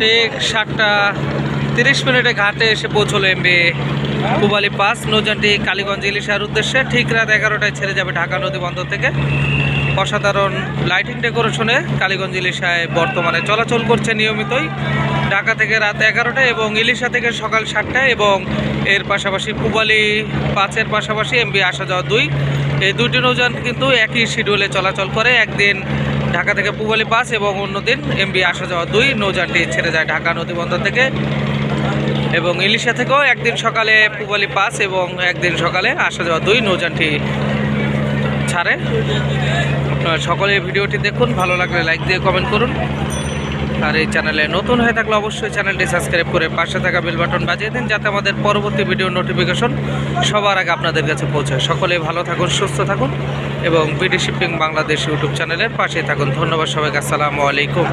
ঠিক সাতটা তিরিশ মিনিটে ঘাটে এসে পৌঁছলো এমবি পুবালি পাস নৌযানটি কালীগঞ্জ ইলিশার উদ্দেশ্যে ঠিক রাত এগারোটায় ছেড়ে যাবে ঢাকা নদী বন্দর থেকে। অসাধারণ লাইটিং ডেকোরেশনে কালীগঞ্জ ইলিশায় বর্তমানে চলাচল করছে নিয়মিতই। ঢাকা থেকে রাত এগারোটায় এবং ইলিশা থেকে সকাল সাতটায় এবং এর পাশাপাশি পুবালি পাঁচের পাশাপাশি এমবি আসা যাওয়া দুই। এই দুটি নৌযান কিন্তু একই শিডিউলে চলাচল করে। একদিন ঢাকা থেকে পুবালি পাস এবং অন্যদিন এমবি আসা যাওয়া দুই নৌযানটি ছেড়ে যায় ঢাকা নদীবন্দর থেকে। এবং ইলিশা থেকেও একদিন সকালে পুবালি পাস এবং একদিন সকালে আসা যাওয়া দুই নৌযানটি ছাড়ে। আপনারা সকলে ভিডিওটি দেখুন, ভালো লাগলে লাইক দিয়ে কমেন্ট করুন। আর এই চ্যানেলে নতুন হয়ে থাকলে অবশ্যই চ্যানেলটি সাবস্ক্রাইব করে পাশে থাকা বেল বাটন বাজিয়ে দিন, যাতে আমাদের পরবর্তী ভিডিও নোটিফিকেশন সবার আগে আপনাদের কাছে পৌঁছায়। সকলে ভালো থাকুন, সুস্থ থাকুন। এবং বিডি শিপিং বাংলাদেশ ইউটিউব চ্যানেলের পাশে থাকুন। ধন্যবাদ সবাইকে। আসসালামু আলাইকুম।